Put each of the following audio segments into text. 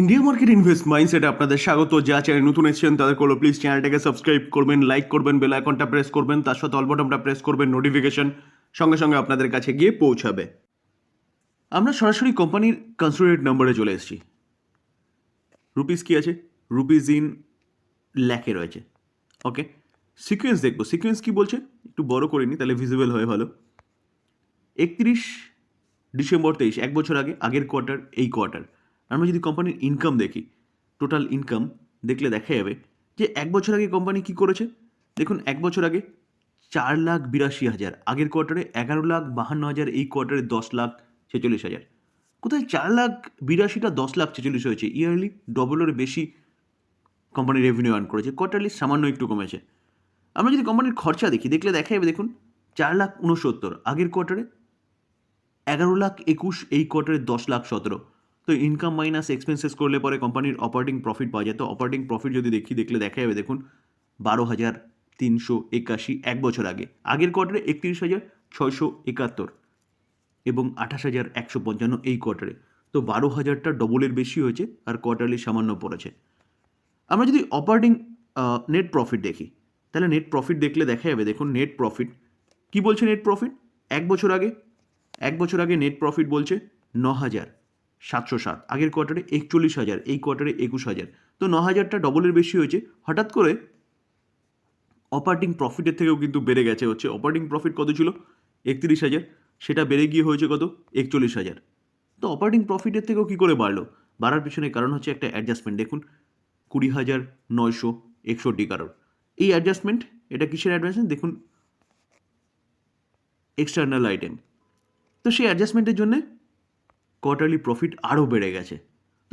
India market invest মাইন্ডসেটে আপনাদের স্বাগত। যা চ্যানেল নতুন এসেছেন, তাদের করল প্লিজ চ্যানেলটাকে সাবস্ক্রাইব করবেন লাইক করবেন বেল আইকনটা প্রেস করবেন, তার সাথে অল বটনটা প্রেস করবেন নোটিফিকেশন সঙ্গে সঙ্গে আপনাদের কাছে গিয়ে পৌঁছাবে। আমরা সরাসরি কোম্পানির কনসোলিডেট নাম্বারে চলে এসেছি। রুপিস কি আছে? রুপিস ইন ল্যাকে রয়েছে। ওকে সিকোয়েন্স দেখব। সিকোয়েন্স কি বলছে? একটু বড় করে নি, তাহলে ভিজিবল হয় ভালো। একত্রিশ ডিসেম্বর তেইশ, এক বছর আগে, আগের কোয়ার্টার এই কোয়ার্টার আমরা যদি কোম্পানির ইনকাম দেখি টোটাল ইনকাম দেখলে দেখা যাবে যে এক বছর আগে কোম্পানি কি করেছে? দেখুন, এক বছর আগে চার লাখ বিরাশি হাজার, আগের কোয়ার্টারে এগারো লাখ বাহান্ন হাজার, এই কোয়ার্টারে দশ লাখ ছেচল্লিশ হাজার। কোথায় চার লাখ বিরাশিটা দশ লাখ ছেচল্লিশ হয়েছে? ইয়ারলি ডবলের বেশি কোম্পানি রেভিনিউ আর্ন করেছে কোয়ার্টারলি সামান্য একটু কমেছে। আমরা যদি কোম্পানির খরচা দেখি, দেখলে দেখা যাবে, দেখুন, চার লাখ উনসত্তর, আগের কোয়ার্টারে এগারো লাখ একুশ, এই কোয়ার্টারে দশ লাখ সতেরো। তো ইনকাম মাইনাস এক্সপেন্সেস করলে পরে কোম্পানির অপারেটিং প্রফিট পাওয়া যায়। তো অপারেটিং প্রফিট যদি দেখি, দেখলে দেখা যাবে, দেখুন, বারো হাজার তিনশো একাশি এক বছর আগে। আগের কোয়ার্টারে একত্রিশ হাজার ছয়শো একাত্তর এবং আঠাশ হাজার একশো পঞ্চান্ন এই কোয়ার্টারে তো বারো হাজারটা ডবলের বেশি হয়েছে আর কোয়ার্টারলি সামান্য পড়েছে। আমরা যদি অপারেটিং নেট প্রফিট দেখি, তাহলে নেট প্রফিট দেখলে দেখা যাবে, দেখুন নেট প্রফিট কি বলছে নেট প্রফিট এক বছর আগে, এক বছর আগে নেট প্রফিট বলছে ন হাজার। সাতশো সাত, আগের কোয়ার্টারে একচল্লিশ হাজার, এই কোয়ার্টারে একুশ হাজার। তো ন হাজারটা ডবলের বেশি হয়েছে। হঠাৎ করে অপারেটিং প্রফিটের থেকেও কিন্তু বেড়ে গেছে হচ্ছে। অপারেটিং প্রফিট কত ছিল? একত্রিশ হাজার। সেটা বেড়ে গিয়ে হয়েছে কত? একচল্লিশ হাজার। তো অপারেটিং প্রফিটের থেকেও কী করে বাড়লো? বাড়ার পিছনে কারণ হচ্ছে একটা অ্যাডজাস্টমেন্ট দেখুন, কুড়ি হাজার নয়শো একষট্টি কারোর এই অ্যাডজাস্টমেন্ট এটা কিসের অ্যাডজাস্টমেন্ট দেখুন এক্সটার্নাল আইটেম তো সেই অ্যাডজাস্টমেন্টের জন্যে কোয়ার্টারলি প্রফিট আরও বেড়ে গেছে।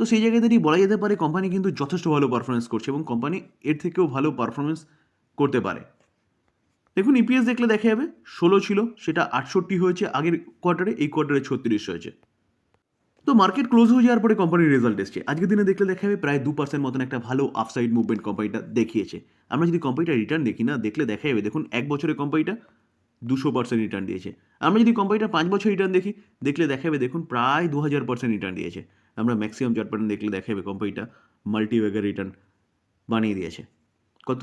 তো সেই জায়গায় দাঁড়িয়ে বলা যেতে পারে কোম্পানি কিন্তু যথেষ্ট ভালো পারফরমেন্স করছে এবং কোম্পানি এর থেকেও ভালো পারফরমেন্স করতে পারে। দেখুন ইপিএস দেখলে দেখা যাবে, ষোলো ছিল, সেটা আটষট্টি হয়েছে, আগের কোয়ার্টারে এই কোয়ার্টারে ছত্রিশ হয়েছে। তো মার্কেট ক্লোজ হয়ে যাওয়ার পরে কোম্পানির রেজাল্ট এসছে। আজকের দিনে দেখলে দেখা যাবে, প্রায় দু পার্সেন্ট মতন একটা ভালো আপসাইড মুভমেন্ট কোম্পানিটা দেখিয়েছে। আমরা যদি কোম্পানিটা রিটার্ন দেখি না, দেখলে দেখা যাবে, দেখুন, এক বছরের কোম্পানিটা দুশো পার্সেন্ট রিটার্ন দিয়েছে। আমরা যদি কোম্পানিটা পাঁচ বছর রিটার্ন দেখি, দেখলে দেখাবে, দেখুন প্রায় দু হাজার পার্সেন্ট রিটার্ন দিয়েছে। আমরা ম্যাক্সিমাম পার্সেন্ট দেখলে দেখাবে কোম্পানিটা মাল্টিওয়েগার রিটার্ন বানিয়ে দিয়েছে। কত?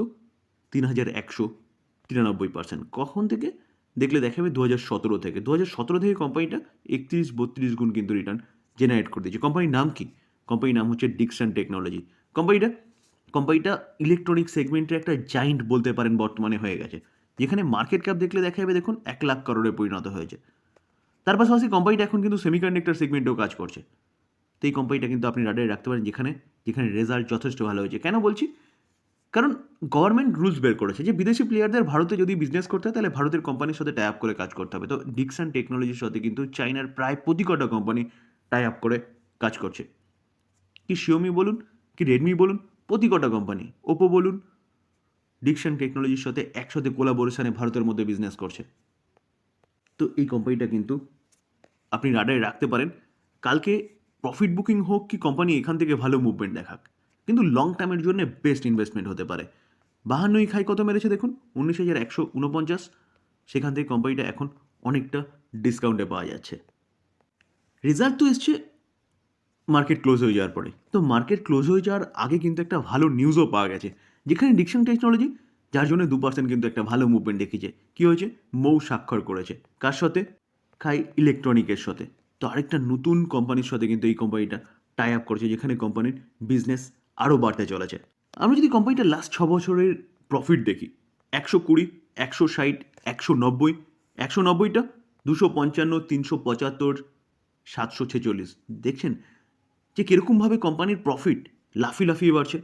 তিন হাজার একশো তিরানব্বই পার্সেন্ট কখন থেকে? দেখলে দেখাবে দু হাজার সতেরো থেকে। দু হাজার সতেরো থেকে কোম্পানিটা একত্রিশ বত্রিশ গুণ কিন্তু রিটার্ন জেনারেট করে দিয়েছে। কোম্পানির নাম কি? কোম্পানির নাম হচ্ছে ডিকসন টেকনোলজি কোম্পানিটা কোম্পানিটা ইলেকট্রনিক সেগমেন্টের একটা জাইন্ট বলতে পারেন বর্তমানে হয়ে গেছে। যেখানে মার্কেট ক্যাপ দেখলে দেখা যাবে দেখুন এক লাখ করোড়ে পরিণত হয়েছে। তার পাশাপাশি কোম্পানিটা এখন কিন্তু সেমিকন্ডাক্টর সেগমেন্টেও কাজ করছে। তো এই কোম্পানিটা কিন্তু আপনি রাডারে রাখতে পারেন যেখানে যেখানে রেজাল্ট যথেষ্ট ভালো হয়েছে। কেন বলছি? কারণ গভর্নমেন্ট রুলস বের করেছে যে বিদেশি প্লেয়ারদের ভারতে যদি বিজনেস করতে হয়, তাহলে ভারতের কোম্পানির সাথে টাই আপ করে কাজ করতে হবে। তো ডিকসন টেকনোলজির সাথে কিন্তু চাইনার প্রায় প্রতি কটা কোম্পানি টাই আপ করে কাজ করছে। কি শিওমি বলুন, কি রেডমি বলুন, প্রতি কটা কোম্পানি ওপো বলুন ডিকশন টেকনোলজির সাথে একসাথে কোলাবোরেশনে ভারতের মধ্যে বিজনেস করছে। তো এই কোম্পানিটা কিন্তু আপনি রাডারে রাখতে পারেন। কালকে প্রফিট বুকিং হোক কি কোম্পানি এখান থেকে ভালো মুভমেন্ট দেখাক। কিন্তু লং টার্মের জন্য বেস্ট ইনভেস্টমেন্ট হতে পারে। বাহান্নই খাই কত মেরেছে দেখুন? উনিশ হাজার একশো উনপঞ্চাশ সেখান থেকে কোম্পানিটা এখন অনেকটা ডিসকাউন্টে পাওয়া যাচ্ছে। রেজাল্ট তো এসছে মার্কেট ক্লোজ হয়ে যাওয়ার পরে তো মার্কেট ক্লোজ হয়ে যাওয়ার আগে কিন্তু একটা ভালো নিউজও পাওয়া গেছে। যেখানে ডিকশন টেকনোলজি, যার জন্য দু পার্সেন্ট কিন্তু একটা ভালো মুভমেন্ট দেখিয়েছে। কী হয়েছে? মৌ স্বাক্ষর করেছে। কার সাথে? খাই ইলেকট্রনিকের সাথে। তো আরেকটা নতুন কোম্পানির সাথে কিন্তু এই কোম্পানিটা টাই আপ করেছে, যেখানে কোম্পানির বিজনেস আরও বাড়তে চলেছে। আমরা যদি কোম্পানিটা লাস্ট ছ বছরের প্রফিট দেখি, একশো কুড়ি, একশো ষাট, একশো নব্বই, একশো নব্বইটা দুশো পঞ্চান্ন, তিনশো পঁচাত্তর, সাতশো ছেচল্লিশ। দেখছেন যে কীরকমভাবে কোম্পানির প্রফিট লাফি লাফিয়ে বাড়ছে।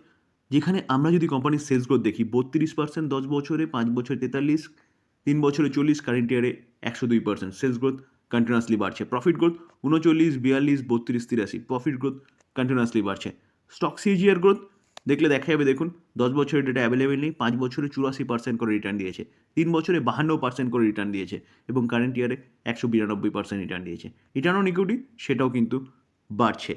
যেখানে আমরা যদি কোম্পানির সেলস গ্রোথ দেখি, বত্রিশ পার্সেন্ট দশ বছরে, পাঁচ বছরে তেতাল্লিশ, তিন বছরে চল্লিশ কারেন্ট ইয়ারে একশো দুই পার্সেন্ট সেলস গ্রোথ কন্টিনিউয়াসলি বাড়ছে। প্রফিট গ্রোথ উনচল্লিশ, বিয়াল্লিশ, বত্রিশ, তিরাশি। প্রফিট গ্রোথ কন্টিনিউয়াসলি বাড়ছে। স্টক সিজিআর গ্রোথ দেখলে দেখা যাবে, দেখুন, দশ বছরের ডেটা অ্যাভেলেবেল নেই, পাঁচ বছরে চুরাশি পার্সেন্ট করে রিটার্ন দিয়েছে। তিন বছরে বাহান্ন পার্সেন্ট করে রিটার্ন দিয়েছে এবং কারেন্ট ইয়ারে একশো বিরানব্বই পার্সেন্ট রিটার্ন দিয়েছে। রিটার্ন অন ইকুইটি সেটাও কিন্তু বাড়ছে।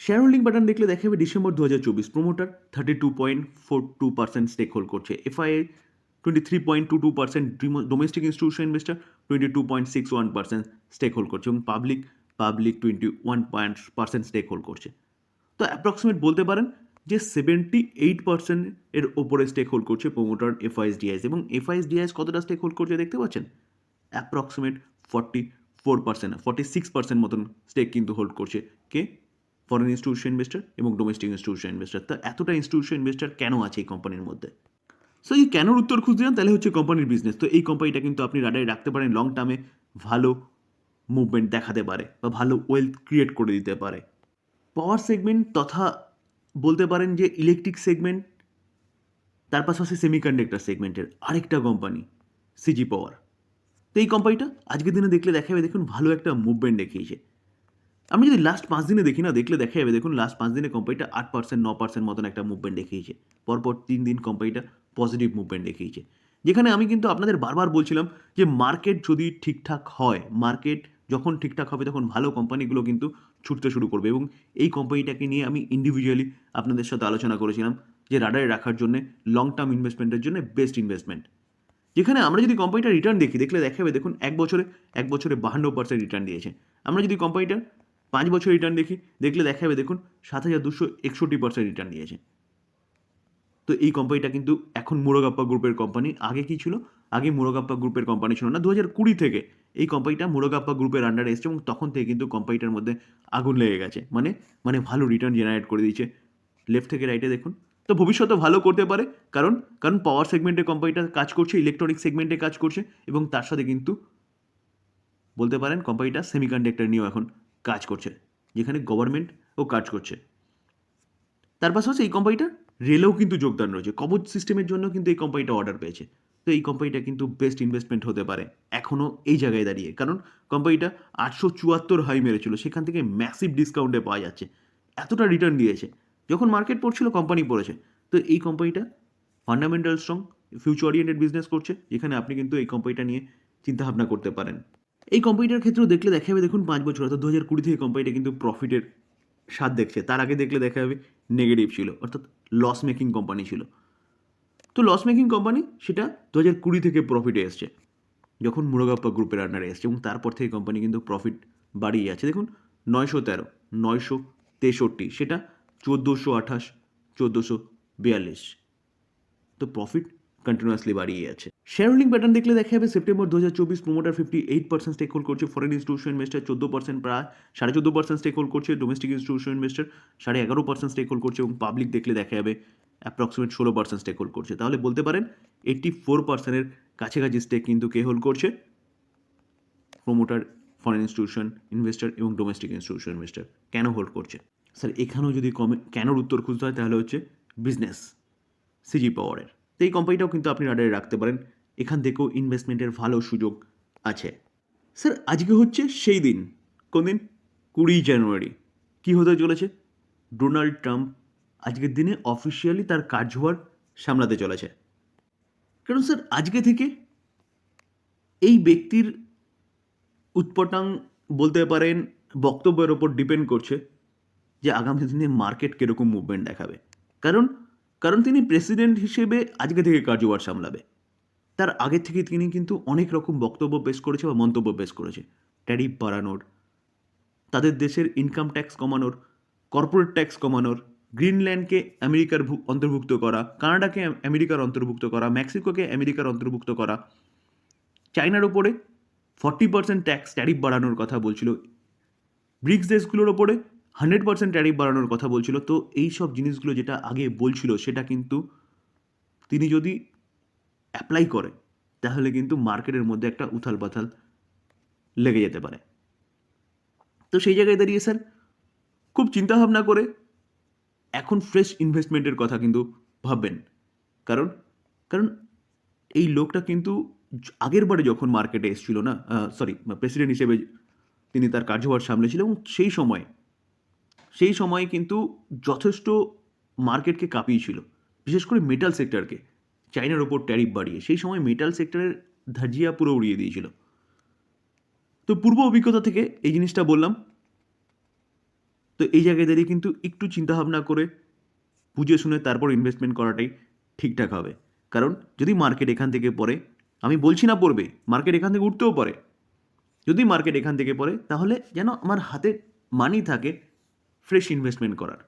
শেয়ার হোল্ডিং বাটন দেখলে দেখা যাবে ডিসেম্বর দু হাজার চব্বিশ promoter thirty two point four two percent stake hold করছে। FII twenty three point two two percent domestic institution investor twenty two point six one percent stake hold করছে এবং public public twenty one point percent stake hold করছে। তো approximate বলতে পারেন যে seventy eight percent এর ওপরে স্টেক হোল্ড করছে প্রোমোটার এফআইএস ডিআইএস এবং এফআইএস ডিআইএস কতটা স্টেক হোল্ড করছে দেখতে পাচ্ছেন? Approximate forty four percent forty six percent মতন স্টেক কিন্তু হোল্ড করছে কে? ফরেন ইনস্টিটিউশন ইনভেস্টার এবং ডোমেস্টিক ইনস্টিটিউশন ইনভেস্টার তা এতটা ইনস্টিটিউশন ইনভেস্টার কেন আছে এই কোম্পানির মধ্যে? সো এই কেনর উত্তর খুঁজছিলেন তাহলে হচ্ছে কোম্পানির বিজনেস তো এই কোম্পানিটা কিন্তু আপনি রাডারে রাখতে পারেন লং টার্মে ভালো মুভমেন্ট দেখাতে পারে বা ভালো ওয়েলথ ক্রিয়েট করে দিতে পারে। পাওয়ার সেগমেন্ট তথা বলতে পারেন যে ইলেকট্রিক সেগমেন্ট তার পাশাপাশি সেমিকন্ডাক্টর সেগমেন্টের আরেকটা কোম্পানি সিজি পাওয়ার তো এই কোম্পানিটা আজকের দিনে দেখলে দেখা যাবে দেখুন ভালো একটা মুভমেন্ট দেখিয়েছে। আমি যদি লাস্ট পাঁচ দিনে দেখি না, দেখলে দেখা যাবে, দেখুন লাস্ট পাঁচ দিনে কোম্পানিটা আট পার্সেন্ট ন পার্সেন্ট মতন একটা মুভমেন্ট দেখিয়েছে। পরপর তিন দিন কোম্পানিটা পজিটিভ মুভমেন্ট দেখিয়েছে। যেখানে আমি কিন্তু আপনাদের বারবার বলছিলাম যে মার্কেট যদি ঠিকঠাক হয় মার্কেট যখন ঠিকঠাক হবে, তখন ভালো কোম্পানিগুলো কিন্তু ছুটতে শুরু করবে এবং এই কোম্পানিটাকে নিয়ে আমি ইন্ডিভিজুয়ালি আপনাদের সাথে আলোচনা করেছিলাম যে রাডারে রাখার জন্য লং টার্ম ইনভেস্টমেন্টের জন্য বেস্ট ইনভেস্টমেন্ট যেখানে আমরা যদি কোম্পানিটা রিটার্ন দেখি, দেখলে দেখা যাবে, দেখুন এক বছরে এক বছরে বাহান্ন পার্সেন্ট রিটার্ন দিয়েছে। আমরা যদি কোম্পানিটার পাঁচ বছর রিটার্ন দেখি, দেখলে দেখা যাবে দেখুন সাত হাজার দুশো একষট্টি পার্সেন্ট রিটার্ন দিয়েছে তো এই কোম্পানিটা কিন্তু এখন মুরগাপ্পা গ্রুপের কোম্পানি আগে কি ছিল? আগে মুরগাপ্পা গ্রুপের কোম্পানি ছিল না। দু হাজার কুড়ি থেকে এই কোম্পানিটা মুরগাপ্পা গ্রুপের আন্ডারে এসছে এবং তখন থেকে কিন্তু কোম্পানিটার মধ্যে আগুন লেগে গেছে। মানে মানে ভালো রিটার্ন জেনারেট করে দিয়েছে। লেফট থেকে রাইটে দেখুন। তো ভবিষ্যতে ভালো করতে পারে। কারণ কারণ পাওয়ার সেগমেন্টে কোম্পানিটা কাজ করছে ইলেকট্রনিক সেগমেন্টে কাজ করছে এবং তার সাথে কিন্তু বলতে পারেন কোম্পানিটা সেমিকন্ডাক্টর নিয়েও এখন কাজ করছে, যেখানে গভর্নমেন্টও কাজ করছে। তার পাশাপাশি এই কোম্পানিটা রেলেও কিন্তু যোগদান রয়েছে, কবচ সিস্টেমের জন্য কিন্তু এই কোম্পানিটা অর্ডার পেয়েছে। তো এই কোম্পানিটা কিন্তু বেস্ট ইনভেস্টমেন্ট হতে পারে এখনও এই জায়গায় দাঁড়িয়ে। কারণ কোম্পানিটা আটশো চুয়াত্তর হাই মেরেছিল, সেখান থেকে ম্যাসিভ ডিসকাউন্টে পাওয়া যাচ্ছে। এতটা রিটার্ন দিয়েছে। যখন মার্কেট পড়ছিল কোম্পানি পড়েছে। তো এই কোম্পানিটা fundamental strong future oriented business করছে, যেখানে আপনি কিন্তু এই কোম্পানিটা নিয়ে চিন্তাভাবনা করতে পারেন। এই কোম্পানিটার ক্ষেত্রেও দেখলে দেখা যাবে দেখুন পাঁচ বছর, অর্থাৎ দু হাজার কুড়ি থেকে কোম্পানিটা কিন্তু প্রফিটের স্বাদ দেখছে। তার আগে দেখলে দেখা যাবে নেগেটিভ ছিল, অর্থাৎ লস মেকিং কোম্পানি ছিল। তো লস মেকিং কোম্পানি সেটা দু হাজার কুড়ি থেকে প্রফিটে এসছে, যখন মুরগাপ্পা গ্রুপের আন্ডারে এসছে, এবং তারপর থেকে কোম্পানি কিন্তু প্রফিট বাড়িয়ে আছে। দেখুন, নয়শো তেরো, নয়শো তেষট্টি, সেটা চোদ্দোশো আঠাশ, চোদ্দোশো বিয়াল্লিশ। তো প্রফিট কন্টিনিউয়াসলি বাড়িয়ে আছে। শেয়ার হোল্ডিং প্যাটার্ন দেখলে দেখা যাবে সেপ্টেম্বর দু হাজার চব্বিশ promoter fifty eight percent stake hold করছে ফরেন ইনস্টিটিউশন ইনভেস্টার চোদ্দ পার্সেন্ট প্রায়, সাড়ে চোদ্দ পার্সেন্ট স্টেক হোল্ড করছে ডোমেস্টিক ইনস্টিটিউশন ইনভেস্টার সাড়ে এগারো পার্সেন্ট স্টেক হোল্ড করছে এবং পাবলিক দেখলে দেখা যাবে অ্যাপ্রক্সিমেট ষোলো পার্সেন্ট স্টেক হোল্ড করছে। তাহলে বলতে পারেন এইট্টি ফোর পার্সেন্টের কাছাকাছি স্টেক কিন্তু কে হোল্ড করছে? প্রোমোটার ফরেন ইনস্টিটিউশন ইনভেস্টার এবং ডোমেস্টিক ইনস্টিটিউশন ইনভেস্টার কেন হোল্ড করছে? স্যার, এখানেও যদি কমে কেনর উত্তর খুঁজতে হয় তাহলে হচ্ছে বিজনেস সিজি পাওয়ারের এই কোম্পানিটাও কিন্তু আপনি রাডারে রাখতে পারেন। এখান থেকেও ইনভেস্টমেন্টের ভালো সুযোগ আছে। স্যার আজকে হচ্ছে সেই দিন। কোন দিন কুড়ি জানুয়ারি। কি হতে চলেছে? ডোনাল্ড ট্রাম্প আজকের দিনে অফিসিয়ালি তার কার্যভার সামলাতে চলেছে। কারণ স্যার আজকে থেকে এই ব্যক্তির উৎপটাং বলতে পারেন, বক্তব্যের ওপর ডিপেন্ড করছে যে আগামী দিনে মার্কেট কীরকম মুভমেন্ট দেখাবে। কারণ কারণ তিনি প্রেসিডেন্ট হিসেবে আজকে থেকে কার্যভার সামলাবে। তার আগে থেকে তিনি কিন্তু অনেক রকম বক্তব্য পেশ করেছে বা মন্তব্য পেশ করেছে। ট্যারিফ বাড়ানোর, তাদের দেশের ইনকাম ট্যাক্স কমানোর কর্পোরেট ট্যাক্স কমানোর, গ্রিনল্যান্ডকে আমেরিকার অন্তর্ভুক্ত করা, কানাডাকে আমেরিকার অন্তর্ভুক্ত করা, মেক্সিকোকে আমেরিকার অন্তর্ভুক্ত করা। চায়নার ওপরে ফর্টি পার্সেন্ট ট্যাক্স ট্যারিফ বাড়ানোর কথা বলছিল। ব্রিক্স দেশগুলোর ওপরে হান্ড্রেড পার্সেন্ট ট্যারিফ বাড়ানোর কথা বলছিল। তো এই সব জিনিসগুলো যেটা আগে বলছিল, সেটা কিন্তু তিনি যদি অ্যাপ্লাই করে, তাহলে কিন্তু মার্কেটের মধ্যে একটা উথাল পাথাল লেগে যেতে পারে। তো সেই জায়গায় দাঁড়িয়ে স্যার খুব চিন্তাভাবনা করে এখন ফ্রেশ ইনভেস্টমেন্টের কথা কিন্তু ভাববেন। কারণ কারণ এই লোকটা কিন্তু আগের বারে যখন মার্কেটে এসেছিল না সরি প্রেসিডেন্ট হিসেবে তিনি তার কার্যভার সামলেছিল এবং সেই সময় সেই সময় কিন্তু যথেষ্ট মার্কেটকে কাঁপিয়েছিল বিশেষ করে মেটাল সেক্টরকে চাইনার ওপর ট্যারিফ বাড়িয়ে। সেই সময় মেটাল সেক্টরের ধাজিয়া পুরো উড়িয়ে দিয়েছিল। তো পূর্ব অভিজ্ঞতা থেকে এই জিনিসটা বললাম। তো এই জায়গায় দাঁড়িয়ে কিন্তু একটু চিন্তাভাবনা করে বুঝে শুনে তারপর ইনভেস্টমেন্ট করাটাই ঠিকঠাক হবে। কারণ যদি মার্কেট এখান থেকে পড়ে, আমি বলছি না পড়বে মার্কেট এখান থেকে উঠতেও পারে। যদি মার্কেট এখান থেকে পড়ে, তাহলে যেন আমার হাতে মানি থাকে ফ্রেশ ইনভেস্টমেন্ট করার।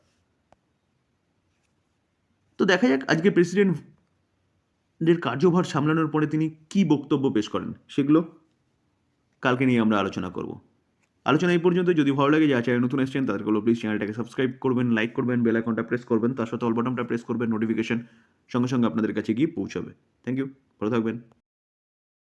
তো দেখা যাক আজকে প্রেসিডেন্টদের কার্যভার সামলানোর পরে তিনি কি বক্তব্য পেশ করেন, সেগুলো কালকে নিয়ে আমরা আলোচনা করব। আলোচনা এই পর্যন্ত, যদি ভালো লাগে যে চাই নতুন এসেছেন তাদেরগুলো প্লিজ চ্যানেলটাকে সাবস্ক্রাইব করবেন লাইক করবেন বেল আইকনটা প্রেস করবেন, তার সাথে অল বাটনটা প্রেস করবেন নোটিফিকেশন সঙ্গে সঙ্গে আপনাদের কাছে গিয়ে পৌঁছাবে। থ্যাংক ইউ ভালো থাকবেন।